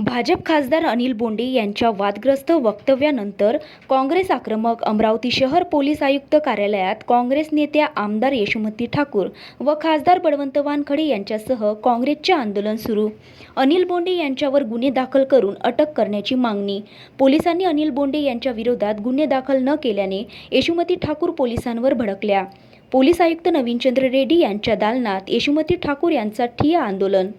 भाजप खासदार अनिल बोंडे यांच्या वादग्रस्त वक्तव्यानंतर काँग्रेस आक्रमक अमरावती शहर पोलीस आयुक्त कार्यालयात काँग्रेस नेत्या आमदार यशोमती ठाकूर व खासदार बळवंत वानखडे यांच्यासह काँग्रेसचे आंदोलन सुरू. अनिल बोंडे यांच्यावर गुन्हे दाखल करून अटक करण्याची मागणी. पोलिसांनी अनिल बोंडे यांच्या विरोधात गुन्हे दाखल न केल्याने यशोमती ठाकूर पोलिसांवर भडकल्या. पोलीस आयुक्त नवीनचंद्र रेड्डी यांच्या दालनात यशोमती ठाकूर यांचा ठिय आंदोलन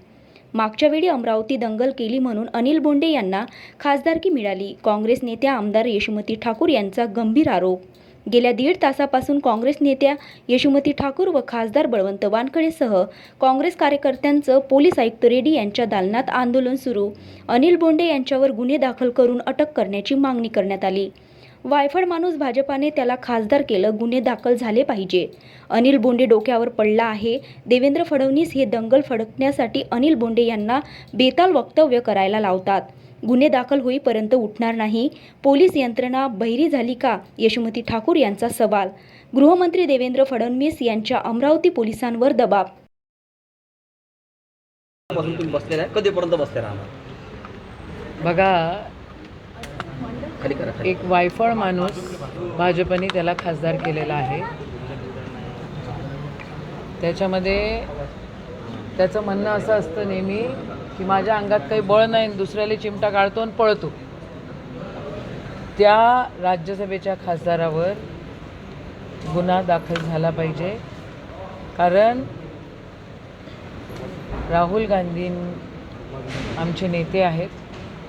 मागच्या वेळी अमरावती दंगल केली म्हणून अनिल बोंडे यांना खासदारकी मिळाली. काँग्रेस नेत्या आमदार यशोमती ठाकूर यांचा गंभीर आरोप. गेल्या दीड तासापासून काँग्रेस नेत्या यशोमती ठाकूर व खासदार बळवंत वानखडेसह काँग्रेस कार्यकर्त्यांचं पोलीस आयुक्त रेड्डी यांच्या दालनात आंदोलन सुरू. अनिल बोंडे यांच्यावर गुन्हे दाखल करून अटक करण्याची मागणी करण्यात आली. वायफळ माणूस भाजपाने त्याला खासदार केलं गुन्हे दाखल झाले पाहिजे. अनिल बोंडे डोक्यावर पडला आहे. देवेंद्र फडणवीस हे दंगल फडकण्यासाठी अनिल बोंडे यांना बेताल वक्तव्य करायला लावतात. गुन्हे दाखल होईपर्यंत उठणार नाही. पोलीस यंत्रणा बहिरी झाली का? यशोमती ठाकूर यांचा सवाल. गृहमंत्री देवेंद्र फडणवीस यांच्या अमरावती पोलिसांवर दबाव. पासून तुम्ही बसलेला आहे? कधीपर्यंत बसले राहणार बघा खाली करा खाली एक वायफळ माणूस भाजपने त्याला खासदार केलेला आहे. त्याच्यामध्ये त्याचं म्हणणं असं असतं नेहमी की माझ्या अंगात काही बळ नाही आणि दुसऱ्याला चिमटा काढतो आणि पळतो. त्या राज्यसभेच्या खासदारावर गुन्हा दाखल झाला पाहिजे. कारण राहुल गांधी आमचे नेते आहेत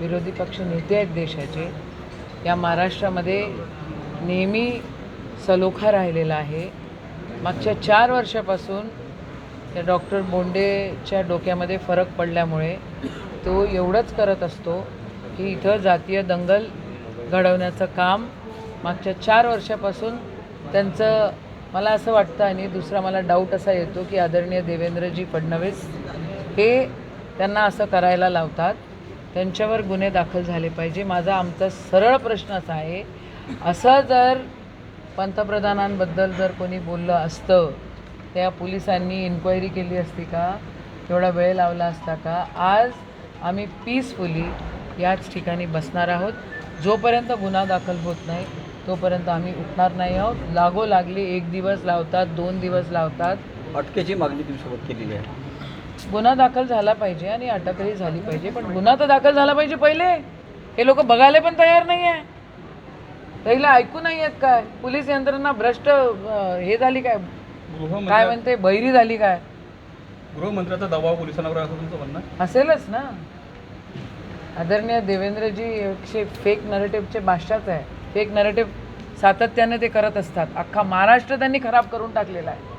विरोधी पक्ष नेते आहेत देशाचे. या महाराष्ट्रामध्ये नेहमी सलोखा राहिलेला आहे. मागच्या चार वर्षापासून त्या डॉक्टर बोंडेच्या डोक्यामध्ये फरक पडल्यामुळे तो एवढंच करत असतो की इथं जातीय दंगल घडवण्याचं काम मागच्या चार वर्षापासून त्यांचं मला असं वाटतं आणि दुसरा मला डाऊट असा येतो की आदरणीय देवेंद्रजी फडणवीस हे त्यांना असं करायला लावतात. त्यांच्यावर गुन्हे दाखल झाले पाहिजे. माझा आमचा सरळ प्रश्न असा आहे असं जर पंतप्रधानांबद्दल जर कोणी बोललं असतं त्या पोलिसांनी इन्क्वायरी केली असती का? तेवढा वेळ लावला असता का? आज आम्ही पीसफुली याच ठिकाणी बसणार आहोत. जोपर्यंत गुन्हा दाखल होत नाही तोपर्यंत आम्ही उठणार नाही आहोत. लागो लागले एक दिवस लावतात दोन दिवस लावतात. अटकेची मागणी तुम्ही केलेली आहे. गुन्हा दाखल झाला पाहिजे आणि अटकही झाली पाहिजे. पण गुन्हा तर दाखल झाला पाहिजे पहिले. हे लोक बघायला पण तयार नाही आहे पहिला ऐकू नाही आहेत काय? पोलीस यंत्रणा भ्रष्ट हे झाली काय? काय म्हणते? बहिरी झाली काय? गृहमंत्र्याचा दबाव पोलिसांवर म्हणणं? असेलच ना. आदरणीय देवेंद्रजी एकशे फेक नरेटिव्हचे बादशाच आहे. फेक नरेटिव्ह सातत्याने ते करत असतात. अख्खा महाराष्ट्र त्यांनी खराब करून टाकलेला आहे.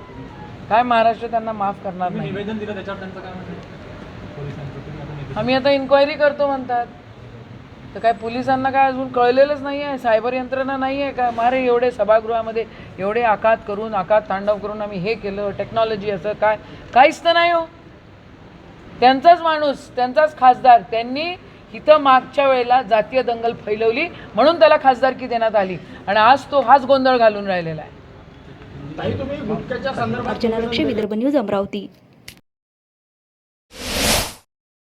काय महाराष्ट्र त्यांना माफ करणार नाही. निवेदन दिलं त्याच्यावर त्यांचं काय म्हणणं आम्ही आता इन्क्वायरी करतो म्हणतात. तर काय पोलिसांना काय अजून कळलेलंच नाही आहे सायबर यंत्रणा नाही आहे का? मारे एवढे सभागृहामध्ये एवढे आकात करून आकात तांडव करून आम्ही हे केलं टेक्नॉलॉजी असं काय? काहीच तर नाही हो. त्यांचाच माणूस त्यांचाच खासदार त्यांनी इथं मागच्या वेळेला जातीय दंगल फैलवली म्हणून त्याला खासदारकी देण्यात आली. आणि आज तो हाच गोंधळ घालून राहिलेला आहे. अर्चना लक्ष विदर्भ न्यूज अमरावती.